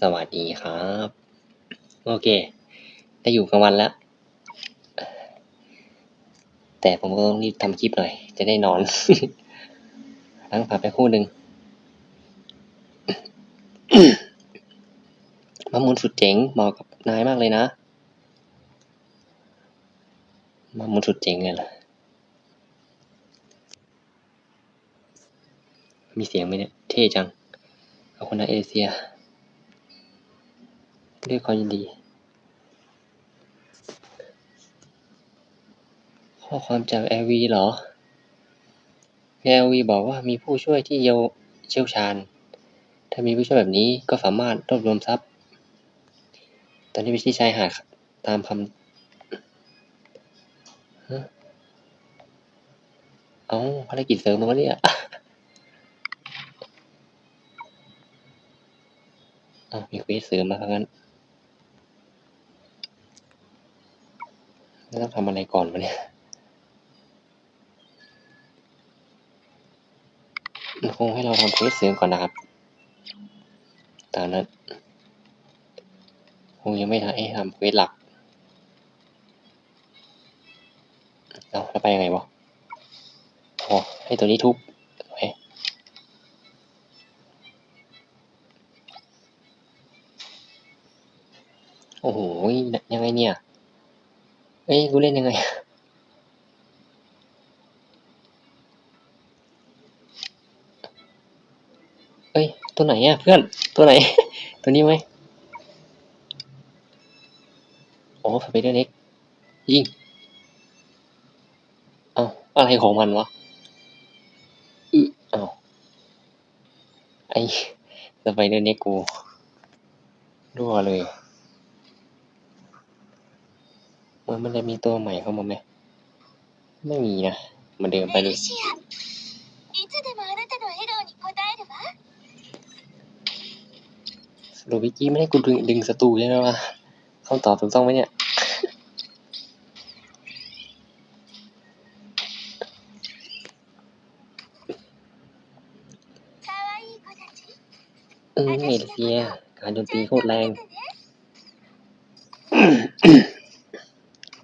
สวัสดีครับ โอเค ได้อยู่กลางวันแล้ว แต่ผมก็ต้องรีบทำคลิปหน่อย จะได้นอนนั่งพักไปคู่หนึ่งมะมุนสุดเจ๋งเหมาะกับนายมากเลยนะมะมุนสุดเจ๋งเลยล่ะมีเสียงไหมเนี่ย เท่จังขอบคุณนเอเชีย ด้วยความยินดี ข้อความจาก LV เหรอ LV บอกว่ามีผู้ช่วยที่เยาเชี่ยวชาญ ถ้ามีผู้ช่วยแบบนี้ก็สามารถรวบรวมทรัพย์ ตอนนี้ไปที่ชายหาดตามคำเอาภารกิจเสริมมาวะเนี่ยอ้าวมีควสเสริมมาทั้งนั้น แล้วต้องทำอะไรก่อนวะเนี่ยมันคงให้เราทำเควสเสริมก่อนนะครับ ตามนั้น คงยังไม่ทันให้ทำเควสหลัก เอาแล้วไปยังไงวะอ๋อให้ตัวนี้ทุบโอ้โหยังไงเนี่ย เอ้ยกูเล่นยังไงเอ้ย ตัวไหนอะเพื่อน ตัวไหน ตัวนี้ไหมอ๋อสไปเดอร์เน็กยิง เอาอะไรของมันวะอือเอาไอ้สไปเดอร์เน็กกูรั่วเลย เมือนมันจะมีตัวใหม่เข้ามาไหม ไม่มีนะมันเดิมไปเลยโรุปวิกี้ไม่ให้กูดึงดึงศัตรูใช่ไหมวะเข้าตอบถูกต้องไหมเนี่ยเออเอเดียการโจมตีโคตรแรง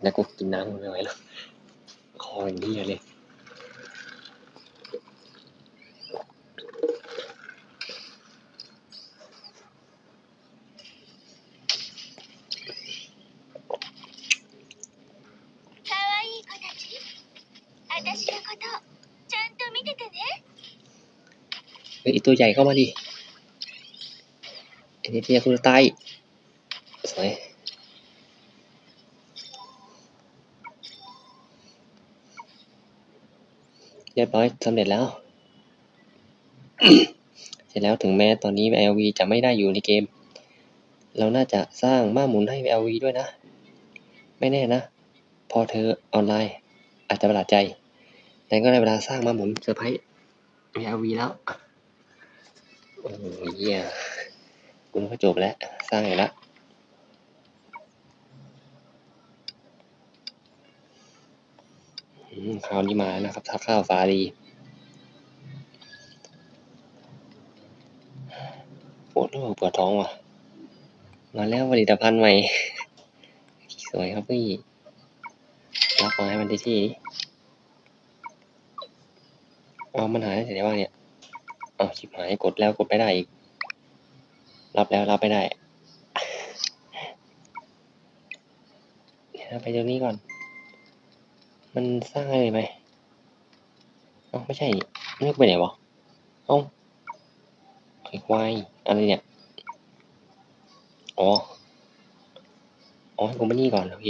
แล้กูกินน้ำไม่ไหวแล้วคออย่างนี้เลยอีตัวใหญ่เข้ามาดิอันนี้ที่จะคุณตายสวย เรียบร้อยสำเร็จแล้ว เสร็จแล้วถึงแม้ตอนนี้ LV จะไม่ได้อยู่ในเกม เราน่าจะสร้างบ้านหมุนให้ LV ด้วยนะ ไม่แน่นะ พอเธอออนไลน์ อาจจะประหลาดใจ แต่ก็ได้เวลาสร้างบ้านหมุนเซอร์ไพรส์ LV แล้วโอ้โหเหี้ยกูนึกว่าจบแล้ว สร้างอีกแล้วอืม คราวนี้มานะครับทักข้าวฟ้าดีปวดหัวปวดท้องว่ะมาแล้วผลิตภัณฑ์ใหม่ สวยครับพี่รับมาให้มันที่ที่เอามันหายไปไหนบ้างเนี่ยเอาชิบหายกดแล้วกดไม่ได้อีก รับแล้วรับไม่ได้เดี๋ยวไปตรงนี้ก่อน มันสร้างอะไรไหมเอ้าไม่ใช่นี่เลือกไปไหนวะเอ้าไอ้ควายอะไรเนี่ยอ๋ออ๋อให้กูมานี่ก่อนโอเค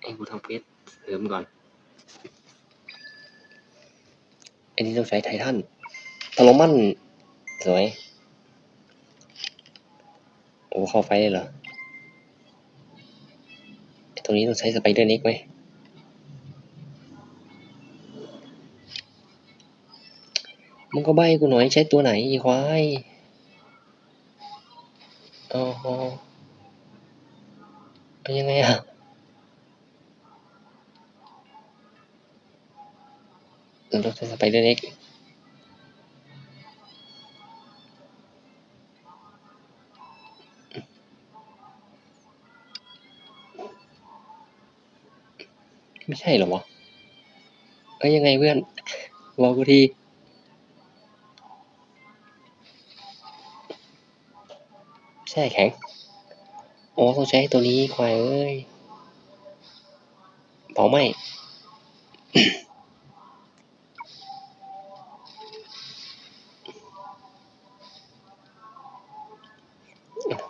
ให้กูทำเฟซเสริมก่อนอันนี้ต้องใช้ไททันตะลมันสวย โอ้เข้าไฟเลยเหรอตรงนี้ต้องใช้สไปเดอร์เน็กไหม มึงก็ใบกูหน่อยใช้ตัวไหนอีควายอ๋อเป็นยังไงอะเราจะไปเด็กไม่ใช่หรอวะเอ้ยยังไงเพื่อนบอกกูที แช่แข็งอ๋อต้องใช้ตัวนี้ควายเอ้ยเผาไหม้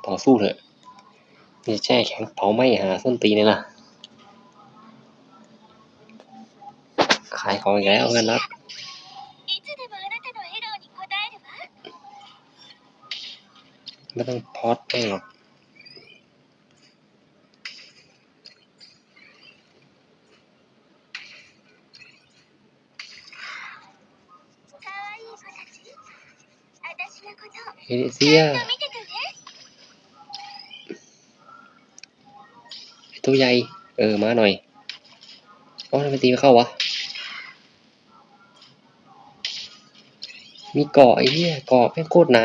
ต่อสู้เถอะนี่แช่แข็งเผาไหมหาส้นตีนเลยนะขายของอีกแล้วเงินนัด ไม่ต้องพอดแม่งหรอกเฮเดเซียตัวใหญ่ เออ มาหน่อยอ๋อทำไมตีไม่เข้าวะ มีเกาะไอ้เนี่ยเกาะแม่งโคตรหนา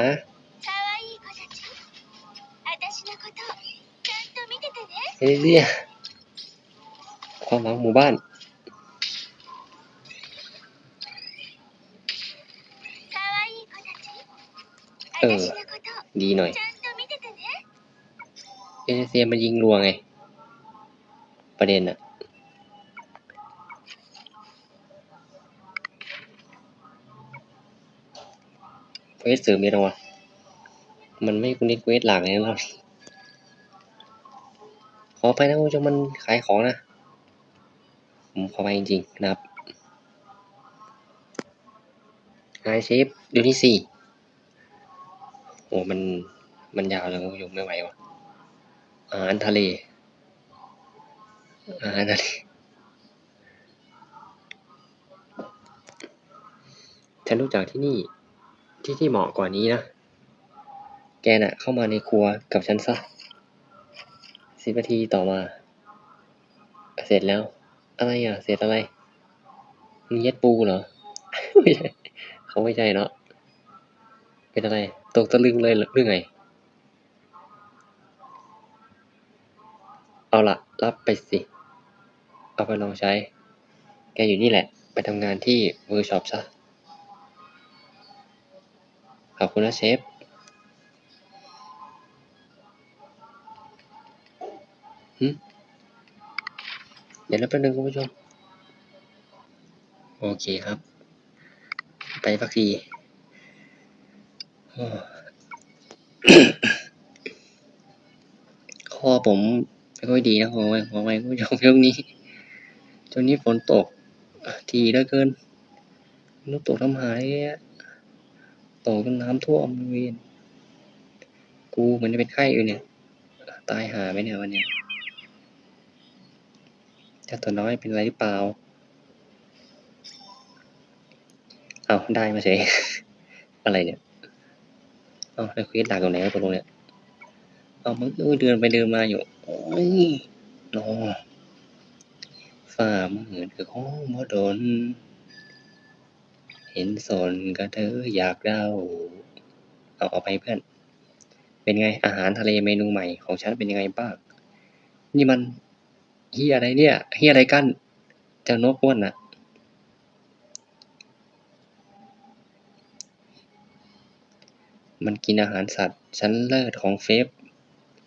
เอเลียความหวังหมู่บ้าน เออ ดีหน่อย เอเซียมันยิงรัวไง ประเด็นอะเฟสเสริมเลยนะวะมันไม่คุณเควสหลักเลยนะเรา อไปนะคุณผู้ชมมันขายของนะ ผมขอไปจริงๆนะครับไฮเชฟดูนี่สิโอ้มันมันยาวเลยคุณผู้ชมไม่ไหววะอาหารทะเลอาหารทะเลฉันรู้จักที่นี่ที่ที่เหมาะกว่านี้นะ แกน่ะเข้ามาในครัวกับฉันซะ สิบนาทีต่อมา เสร็จแล้ว อะไรอะ เสร็จอะไรมึงเย็ดปูเหรอไม่ใช่เขาไม่ใช่เนาะเป็นอะไร ตกตะลึงเลยหรือไง เอาละรับไปสิ เอาไปลองใช้ แกอยู่นี่แหละ ไปทำงานที่เวิร์กช็อปซะ ขอบคุณนะเชฟ เดี๋ยวนะแป๊บนึงคุณผู้ชม โอเคครับ ไปสักทีคอผมไม่ค่อยดีนะขอไว้ขอไว้คุณผู้ชมช่วงนี้ช่วงนี้ฝนตก ทีเหลือเกินฝนตกทำหายตกจนน้ำท่วมบริเวณกูเหมือนจะเป็นไข้อยู่เนี่ย ตายหาไหมเนี่ยวันเนี้ย เจ้าตัวน้อยเป็นอะไรหรือเปล่า เอาได้มาเฉย อะไรเนี่ย เอาแล้วควิสหลักตรงไหนวะตกลงเนี่ย เอามึงอุ้ยเดินไปเดินมาอยู่ โอ้ยนอฝ่ามือคือของบ่ดน เห็นสนก็เธออยากเล่าเอาเอาไปเพื่อน เป็นไงอาหารทะเลเมนูใหม่ของฉันเป็นยังไงบ้าง นี่มัน เฮียอะไรเนี่ยเฮียอะไรกันเจ้านกอ้วนน่ะมันกินอาหารสัตว์ชั้นเลิศของเฟฟ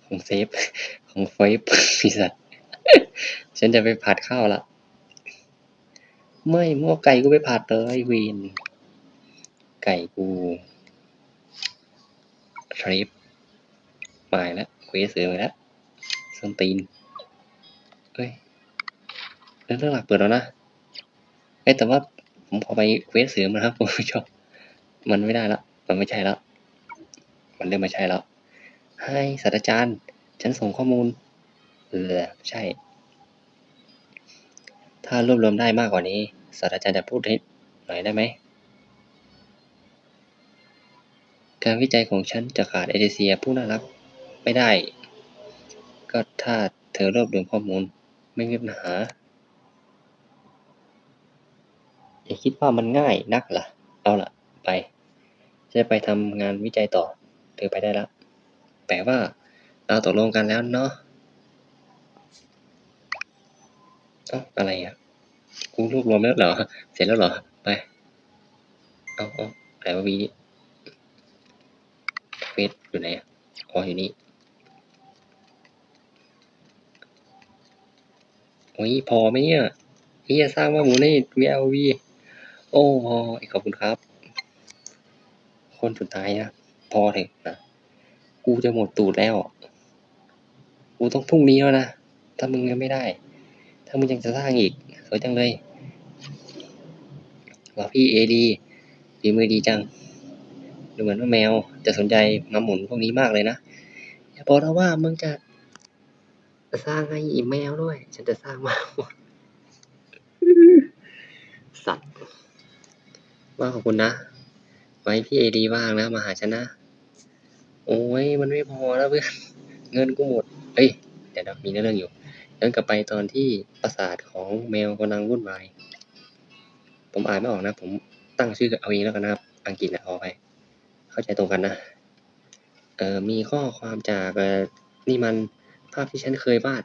ของเฟฟของเฟฟพิสัตว์ ฉันจะไปผัดข้าวละไม่หม้อไก่กูไปผัดเลยวีน ไก่กูทริปมาแล้วควสเสือมาแล้วส้นตีน เรื่องหลักเปิดแล้วนะเอ้แต่ว่าผมขอไปเควสเสือมาครับคุณผู้ชมมันไม่ได้ละมันไม่ใช่แล้ว มันเริ่มไม่ใช่แล้ว ให้ศาสตราจารย์ ฉันส่งข้อมูลเออใช่ ถ้ารวบรวมได้มากกว่านี้ศาสตราจารย์จะพูดให้หน่อยได้ไหม การวิจัยของฉันจะขาดเอเดเซียผู้น่ารักไม่ได้ ก็ถ้าเธอรวบรวมข้อมูลไม่มีปัญหา อย่าคิดว่ามันง่ายนักล่ะ เอาล่ะไป จะไปทำงานวิจัยต่อ เธอไปได้แล้วแปลว่า เราตกลงกันแล้วเนาะเอ้าอะไรอะกูรวบรวมแล้วเหรอ เสร็จแล้วเหรอ ไป เอาเอาไหนวะวีนี่เฟซอยู่ไหนอะอ๋ออยู่นี่โอ้ยพอไหมเนี่ยเฮียสร้างว่าหมูใน VLV โอ้พอขอบคุณครับ คนสุดท้ายนะ พอเถอะนะ กูจะหมดตูดแล้ว กูต้องพรุ่งนี้แล้วนะ ถ้ามึงยังไม่ได้ ถ้ามึงยังจะสร้างอีก สวยจังเลยว่าพี่เอดีฝีมือดีจัง ดูเหมือนว่าแมวจะสนใจมาหมุนพวกนี้มากเลยนะ อย่าบอกนะว่ามึงจะสร้างให้อีแมวด้วย ฉันจะสร้างมาสัตว์ ว่าขอบคุณนะ ไว้พี่เอดีว่างนะ มาหาฉันนะ โอ้ย มันไม่พอแล้วเพื่อน เงินกูหมด เอ้ยเดี๋ยวมีเรื่องอยู่ย้อนกลับไปตอนที่ปราสาทของแมวกำลังวุ่นวาย ผมอ่านไม่ออกนะ ผมตั้งชื่อเอาเองแล้วกันนะครับ อังกฤษนะเอาไป เข้าใจตรงกันนะ เอ่อมีข้อความจากนี่มันภาพที่ฉันเคยวาด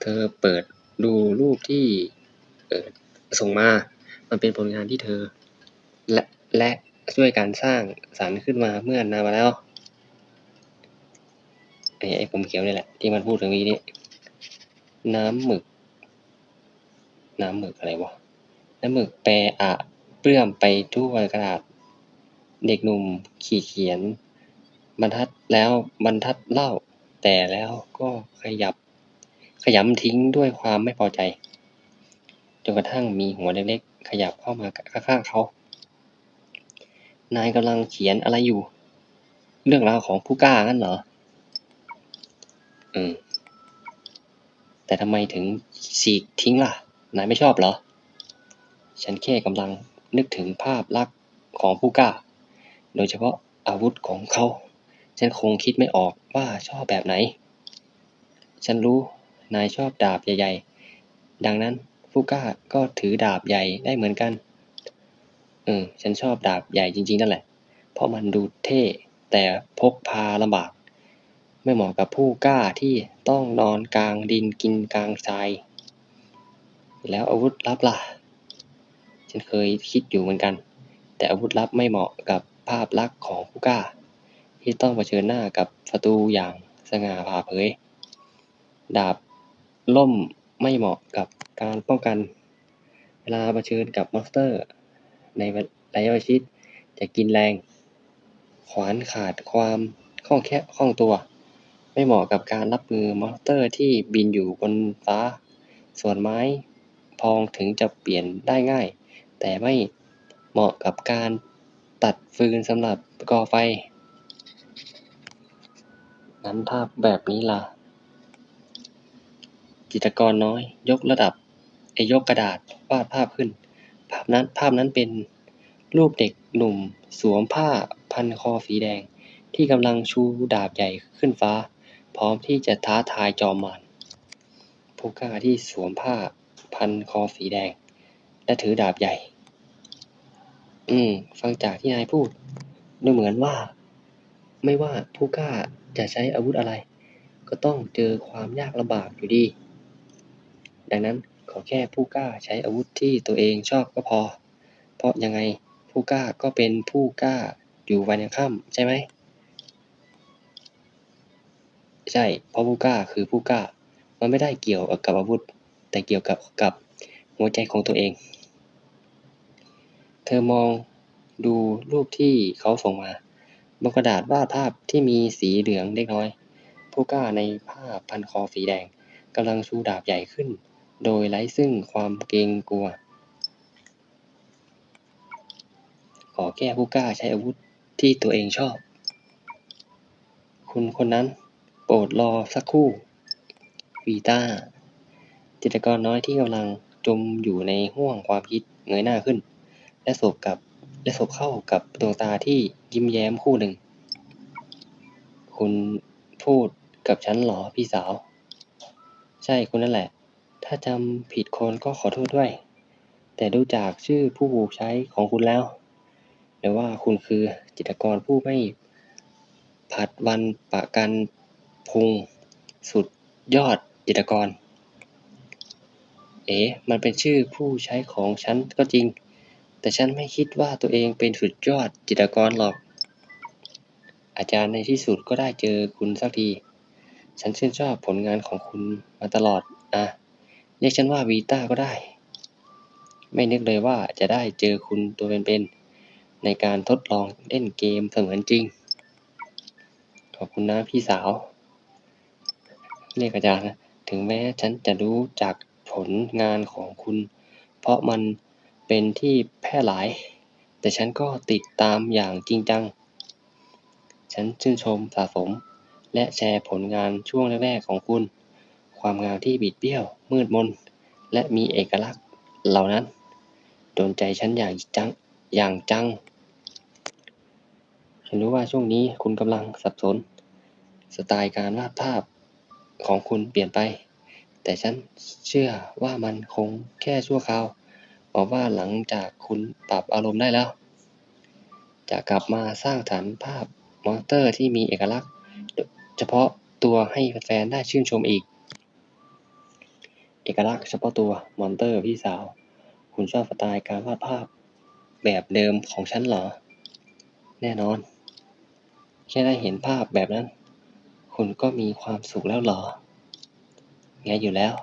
เธอเปิดดูรูปที่ เอ่อส่งมา มันเป็นผลงานที่เธอ และและช่วยการสร้างสรรค์ขึ้นมาเมื่อนานมาแล้วไอ้ไอ้ผมเขียวนี่แหละ ที่มันพูดถึงนี้นี่น้ำหมึก น้ำหมึกอะไรวะน้ำหมึกแปรอะเปลื้อมไปทั่วกระดาษ เด็กหนุ่มขีดเขียน บรรทัดแล้วบรรทัดเล่า แต่แล้วก็ขยับ ขยำทิ้งด้วยความไม่พอใจ จนกระทั่งมีหัวเล็กๆ ขยับเข้ามาข้างๆเขา นายกำลังเขียนอะไรอยู่ เรื่องราวของผู้กล้างั้นเหรอ อืม แต่ทำไมถึงฉีกทิ้งล่ะ นายไม่ชอบเหรอ ฉันแค่กำลังนึกถึงภาพลักษณ์ของผู้กล้า โดยเฉพาะอาวุธของเขา ฉันคงคิดไม่ออกว่าชอบแบบไหน ฉันรู้นายชอบดาบใหญ่ ๆ ดังนั้น ผู้กล้าก็ถือดาบใหญ่ได้เหมือนกัน เออ ฉันชอบดาบใหญ่จริงๆนั่นแหละ เพราะมันดูเท่ แต่พกพาลำบาก ไม่เหมาะกับผู้กล้าที่ต้องนอนกลางดินกินกลางทราย แล้วอาวุธลับล่ะ ฉันเคยคิดอยู่เหมือนกัน แต่อาวุธลับไม่เหมาะกับภาพลักษณ์ของผู้กล้า ที่ต้องเผชิญหน้ากับศัตรูอย่างสง่าผ่าเผย ดาบล่ม ไม่เหมาะกับการป้องกัน เวลาเผชิญกับมอนสเตอร์ ในระยะประชิดจะกินแรง ขวานขาดความคล่องแคล่วคล่องตัว ไม่เหมาะกับการรับมือมอนสเตอร์ที่บินอยู่บนฟ้า ส่วนไม้พองถึงจะเปลี่ยนได้ง่าย แต่ไม่เหมาะกับการตัดฟืนสำหรับก่อไฟงั้นถ้าแบบนี้ล่ะ จิตรกรน้อย ยกระดับไอยกกระดาษวาดภาพขึ้น ภาพนั้นภาพนั้นเป็นรูปเด็กหนุ่ม สวมผ้าพันคอสีแดง ที่กำลังชูดาบใหญ่ขึ้นฟ้า พร้อมที่จะท้าทายจอมมารผู้กล้าที่สวมผ้าพันคอสีแดง และถือดาบใหญ่ อืม ฟังจากที่นายพูดดูเหมือนว่า ไม่ว่าผู้กล้าจะใช้อาวุธอะไร ก็ต้องเจอความยากลำบากอยู่ดี ดังนั้นขอแค่ผู้กล้าใช้อาวุธที่ตัวเองชอบก็พอ เพราะยังไงผู้กล้าก็เป็นผู้กล้าอยู่วันยังค่ำใช่ไหมใช่เพราะผู้กล้าคือผู้กล้า มันไม่ได้เกี่ยวกับอาวุธ แต่เกี่ยวกับกับหัวใจของตัวเอง เธอมองดูรูปที่เขาส่งมาบนกระดาษวาดภาพที่มีสีเหลืองเล็กน้อย ผู้กล้าในผ้าพันคอสีแดงกำลังชูดาบใหญ่ขึ้น โดยไร้ซึ่งความเกรงกลัว ขอแก้ผู้กล้าใช้อาวุธที่ตัวเองชอบ คุณคนนั้นโปรดรอสักครู่วีต้า จิตกรน้อยที่กำลังจมอยู่ในห้วงความคิดเงยหน้าขึ้น และสบกับและสบเข้ากับดวงตาที่ยิ้มแย้มคู่หนึ่ง คุณพูดกับฉันหรอพี่สาว ใช่คุณนั่นแหละ ถ้าจำผิดคนก็ขอโทษด้วย แต่ดูจากชื่อผู้ใช้ของคุณแล้วหรือว่าคุณคือจิตรกรผู้ไม่ผัดวันประกันพุง สุดยอดจิตรกร เอ๋มันเป็นชื่อผู้ใช้ของฉันก็จริง แต่ฉันไม่คิดว่าตัวเองเป็นสุดยอดจิตรกรหรอก อาจารย์ในที่สุดก็ได้เจอคุณสักที ฉันชื่นชอบผลงานของคุณมาตลอด อะ เรียกฉันว่าวีต้าก็ได้ ไม่นึกเลยว่าจะได้เจอคุณตัวเป็นๆในการทดลองเล่นเกมเสมือนจริง ขอบคุณนะพี่สาว เรียกอาจารย์นะถึงแม้ฉันจะรู้จักผลงานของคุณ เพราะมันเป็นที่แพร่หลาย แต่ฉันก็ติดตามอย่างจริงจัง ฉันชื่นชมสะสม และแชร์ผลงานช่วงแรกๆของคุณ ความงามที่บิดเบี้ยว มืดมน และมีเอกลักษณ์เหล่านั้นโดนใจฉันอย่างจังอย่างจัง ฉันรู้ว่าช่วงนี้คุณกำลังสับสน สไตล์การวาดภาพของคุณเปลี่ยนไป แต่ฉันเชื่อว่ามันคงแค่ชั่วคราวหวังว่าหลังจากคุณปรับอารมณ์ได้แล้ว จะกลับมาสร้างสรรค์ภาพมอนสเตอร์ที่มีเอกลักษณ์ เฉพาะตัวให้แฟนได้ชื่นชมอีก เอกลักษณ์เฉพาะตัว มอนเตอร์ พี่สาว คุณชอบสไตล์การวาดภาพ แบบเดิมของฉันเหรอ แน่นอน แค่ได้เห็นภาพแบบนั้น คุณก็มีความสุขแล้วเหรอไงอยู่แล้ว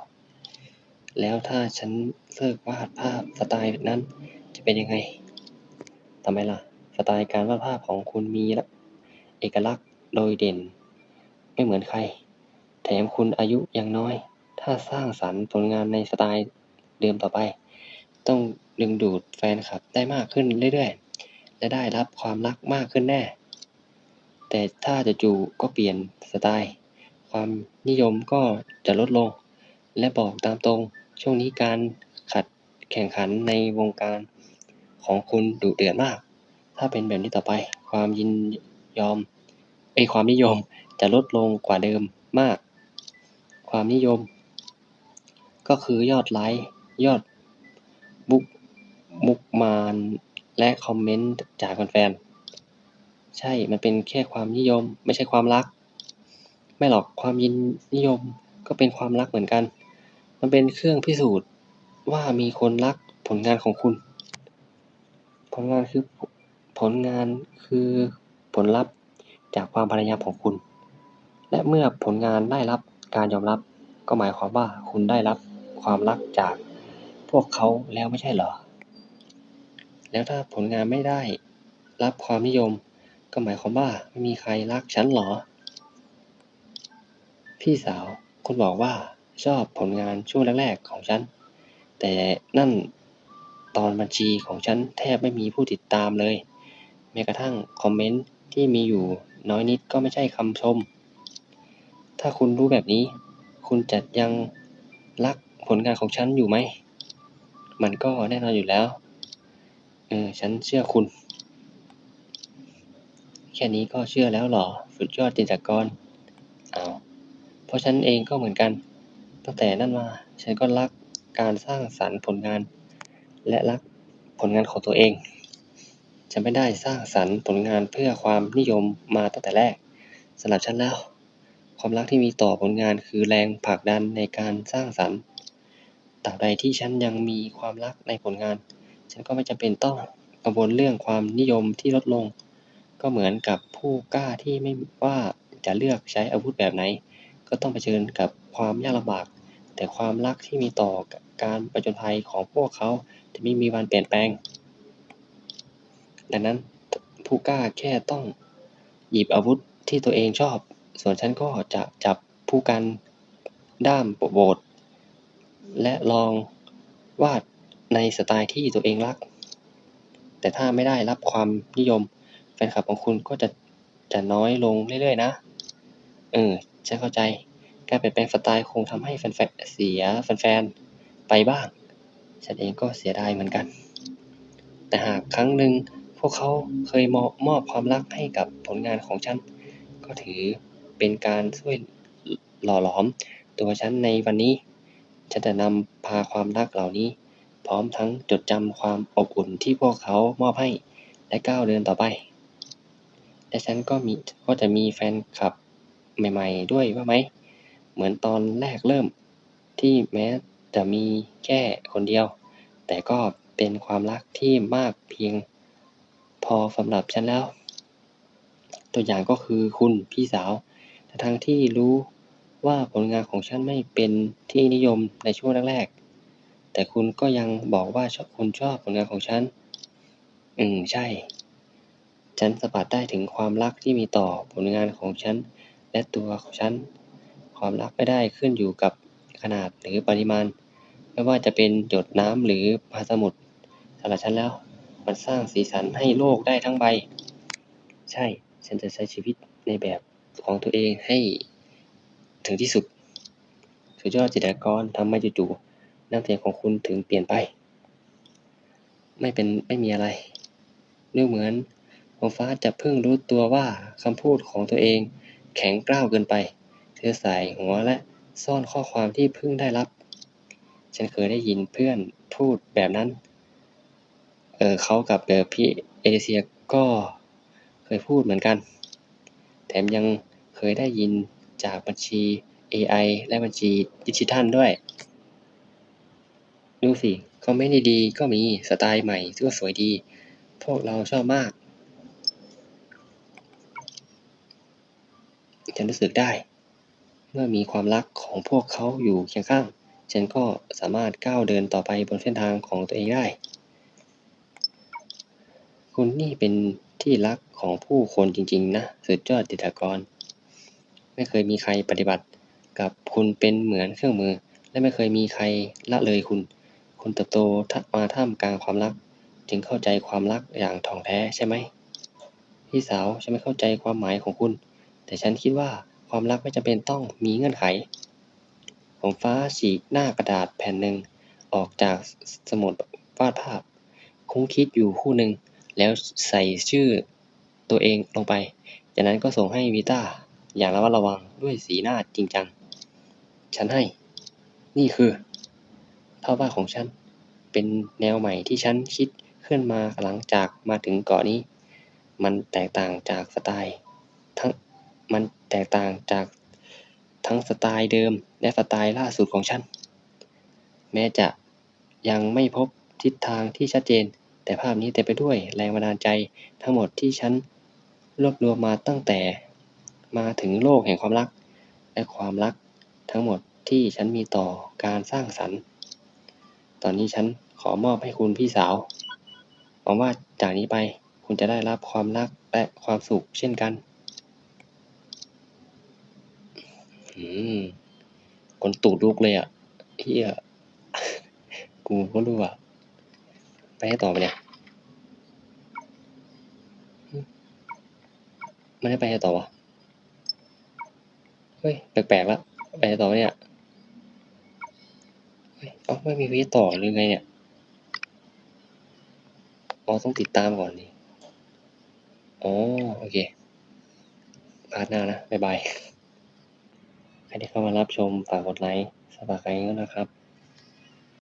แล้วถ้าฉันเลิกวาดภาพสไตล์นั้น จะเป็นยังไงทำไมล่ะ สไตล์การวาดภาพของคุณมีละเอกลักษณ์โดยเด่น ไม่เหมือนใคร แถมคุณอายุยังน้อย ถ้าสร้างสรรค์ผลงานในสไตล์เดิมต่อไป ต้องดึงดูดแฟนคลับได้มากขึ้นเรื่อยๆ และได้รับความรักมากขึ้นแน่ แต่ถ้าจู่ๆก็เปลี่ยนสไตล์ ความนิยมก็จะลดลง และบอกตามตรงช่วงนี้การขัดแข่งขันในวงการของคุณดุเดือดมาก ถ้าเป็นแบบนี้ต่อไป ความยินยอมไอความนิยมจะลดลงกว่าเดิมมาก ความนิยม ก็คือยอดไลค์ยอดบุ๊กมุกมานและคอมเมนต์จากแฟนๆใช่มันเป็นแค่ความนิยม ไม่ใช่ความรัก ไม่หรอกความยินนิยมก็เป็นความรักเหมือนกัน มันเป็นเครื่องพิสูจน์ว่ามีคนรักผลงานของคุณ ผลงานคือผลงานคือผลลัพธ์จากความพยายามของคุณ และเมื่อผลงานได้รับการยอมรับก็หมายความว่าคุณได้รับ ความรักจากพวกเขาแล้วไม่ใช่เหรอ แล้วถ้าผลงานไม่ได้รับความนิยม ก็หมายความว่าไม่มีใครรักฉันหรอ พี่สาวคุณบอกว่าชอบผลงานช่วงแรกๆของฉัน แต่นั่นตอนบัญชีของฉันแทบไม่มีผู้ติดตามเลย แม้กระทั่งคอมเมนต์ที่มีอยู่น้อยนิดก็ไม่ใช่คำชม ถ้าคุณรู้แบบนี้ คุณจะยังรัก ผลงานของฉันอยู่ไหม มันก็แน่นอนอยู่แล้ว เออ ฉันเชื่อคุณ แค่นี้ก็เชื่อแล้วหรอ สุดยอดจินตกรอ้าวเพราะฉันเองก็เหมือนกัน ตั้งแต่นั้นมา ฉันก็รักการสร้างสรรค์ผลงาน และรักผลงานของตัวเอง ฉันไม่ได้สร้างสรรค์ผลงานเพื่อความนิยมมาตั้งแต่แรกสำหรับฉันแล้ว ความรักที่มีต่อผลงานคือแรงผลักดันในการสร้างสรรค์ ราบใดที่ฉันยังมีความรักในผลงาน ฉันก็ไม่จำเป็นต้องกังวลเรื่องความนิยมที่ลดลง ก็เหมือนกับผู้กล้าที่ไม่ว่าจะเลือกใช้อาวุธแบบไหน ก็ต้องเผชิญกับความยากลำบาก แต่ความรักที่มีต่อการผจญภัยของพวกเขาจะไม่มีวันเปลี่ยนแปลง ดังนั้นผู้กล้าแค่ต้องหยิบอาวุธที่ตัวเองชอบ ส่วนฉันก็จะจับผู้กันด้ามโบสถ์ และลองวาดในสไตล์ที่ตัวเองรัก แต่ถ้าไม่ได้รับความนิยม แฟนคลับของคุณก็จะจะน้อยลงเรื่อยๆ นะ เออฉันเข้าใจการเปลี่ยนแปลงสไตล์คงทำให้แฟนๆเสียแฟนๆไปบ้าง ฉันเองก็เสียดายเหมือนกัน แต่หากครั้งหนึ่งพวกเขาเคยมอบมอบความรักให้กับผลงานของฉัน ก็ถือเป็นการช่วยหล่อหลอมตัวฉันในวันนี้ จะนำพาความรักเหล่านี้ พร้อมทั้งจดจำความอบอุ่นที่พวกเขามอบให้ และก้าวเดินต่อไป และฉันก็มีก็จะมีแฟนคลับใหม่ ๆ ด้วยว่าไหม เหมือนตอนแรกเริ่ม ที่แม้จะมีแค่คนเดียว แต่ก็เป็นความรักที่มากเพียง พอสำหรับฉันแล้ว ตัวอย่างก็คือคุณพี่สาว ทั้งที่รู้ ว่าผลงานของฉันไม่เป็นที่นิยมในช่วงแรกๆ แต่คุณก็ยังบอกว่าชอบคุณชอบผลงานของฉัน อืม ใช่ ฉันสัมผัสได้ถึงความรักที่มีต่อผลงานของฉัน และตัวของฉัน ความรักไม่ได้ขึ้นอยู่กับขนาดหรือปริมาณ ไม่ว่าจะเป็นหยดน้ำหรือมหาสมุทรสำหรับฉันแล้ว มันสร้างสีสันให้โลกได้ทั้งใบ ใช่ ฉันจะใช้ชีวิตในแบบของตัวเองให้ ถึงที่สุด สุดยอดจิตรกรทำไมจู่ๆน้ำเสียงของคุณถึงเปลี่ยนไป ไม่เป็นไม่มีอะไรดูเหมือนผมฟ้าจะเพิ่งรู้ตัวว่าคำพูดของตัวเองแข็งกร้าวเกินไป เธอสายหัวและซ่อนข้อความที่เพิ่งได้รับ ฉันเคยได้ยินเพื่อนพูดแบบนั้น เออเขากับเออพี่เอเชียก็เคยพูดเหมือนกัน แถมยังเคยได้ยิน จากบัญชี AI และบัญชีดิจิทัลด้วย ดูสิ คอมเมนต์ดีๆ ก็มีสไตล์ใหม่ก็สวยดี พวกเราชอบมากฉันรู้สึกได้ เมื่อมีความรักของพวกเขาอยู่เคียงข้าง ฉันก็สามารถก้าวเดินต่อไปบนเส้นทางของตัวเองได้ คุณนี่เป็นที่รักของผู้คนจริงๆนะ สุดยอดจิตรกร ไม่เคยมีใครปฏิบัติกับคุณเป็นเหมือนเครื่องมือ และไม่เคยมีใครละเลยคุณ คุณเติบโตมาท่ามกลางความรัก จึงเข้าใจความรักอย่างถ่องแท้ใช่ไหมพี่สาวฉันไม่เข้าใจความหมายของคุณ แต่ฉันคิดว่าความรักไม่จำเป็นต้องมีเงื่อนไข ผมฟ้าฉีกหน้ากระดาษแผ่นหนึ่งออกจากสมุดวาดภาพคุ้งคิดอยู่คู่หนึ่งแล้วใส่ชื่อตัวเองลงไป จากนั้นก็ส่งให้วีต้า อย่างระมัดระวังด้วยสีหน้าจริงจัง ฉันให้ นี่คือภาพวาดของฉัน เป็นแนวใหม่ที่ฉันคิดขึ้นมาหลังจากมาถึงเกาะนี้ มันแตกต่างจากสไตล์ทั้งมันแตกต่างจากทั้งสไตล์เดิมและสไตล์ล่าสุดของฉัน แม้จะยังไม่พบทิศทางที่ชัดเจน แต่ภาพนี้เต็มไปด้วยแรงบันดาลใจทั้งหมดที่ฉันรวบรวมมาตั้งแต่ มาถึงโลกแห่งความรัก และความรักทั้งหมดที่ฉันมีต่อการสร้างสรรค์ ตอนนี้ฉันขอมอบให้คุณพี่สาว หวังว่าจากนี้ไปคุณจะได้รับความรักและความสุขเช่นกันอืมคนตูดลุกเลยอะเฮียกูก็รู้อะ ไปให้ต่อไปเนี่ย ไม่ได้ไปให้ต่อวะ เฮ้ย แปลกๆแล้วไปต่อเนี่ยเฮ้ยเอ้าไม่มีวิต่อหรือไงเนี่ยอ๋อต้องติดตามก่อนนี่อ๋อโอเคพาร์ทหน้านะ บ๊ายบาย ใครที่เข้ามารับชม ฝากกดไลค์สบายใจด้วยนะครับ